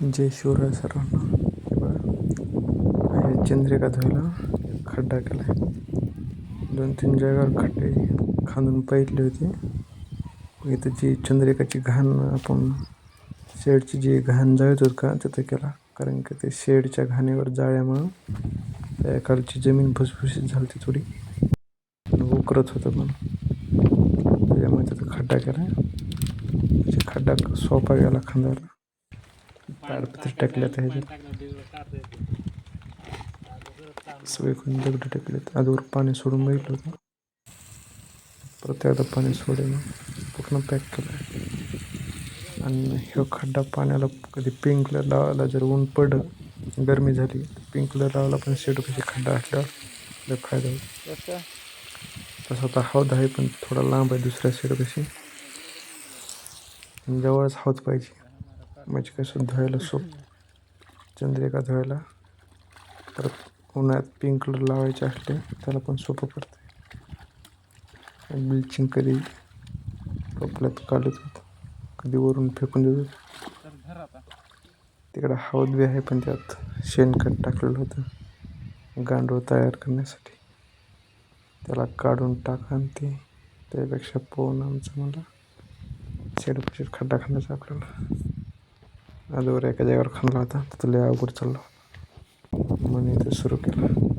जय शिवराय सर्वांना हे बघा चंद्रिका धुवायला खड्डा केला दोन तीन जागेवर खड्डे खांदून पाहिली होती. इथं जी चंद्रिकाची घाण आपण शेडची जी घाण जाळत होत का तिथं केला. कारण की ते शेडच्या घाणीवर जाळ्यामुळं त्या खालची जमीन भुसभुशीत झाली होती थोडी उकरत होतं पण त्याच्यामुळे तिथं खड्डा केला. म्हणजे खड्डा सोपा गेला खांदायला. ताडपत्री टाकल्यात ह्याच्यात. सगळीकडून दगड टाकलेत. आजवर पाणी सोडून बघितलं होतं. परत एकदा पाणी सोडेल पूर्ण पॅक केलं. आणि ह्यो खड्डा पाण्याला कधी पिंकला लावायला जर ऊन पडलं गरमी झाली पिंकला लावायला पण शेडपाशी खड्डा असल्यावर लय फायदा होतो. तसा आता हौद आहे पण थोडा लांब आहे दुसऱ्या शेडपाशी जवळच हौद पाहिजे. म्हणजे कसं धुवायला सोप चंद्रिका धुवायला. परत उन्हाळ्यात पिंक कलर लावायचे असले त्याला पण सोपं पडतं ब्लिचिंग कधी कपड्यात काढत कधी वरून फेकून देतो. तिकडं हौद बी आहे पण त्यात शेणखत टाकलेलं होतं. गांडूळ तयार करण्यासाठी. त्याला काढून टाका आणि ते त्यापेक्षा पोहून आमचं मला शेडपशीर खड्डा खाण्याचा आपल्याला. आजवर एका जागेवर खणला होता तिथं लय अवघड चाललं म्हणून इथे सुरू केलं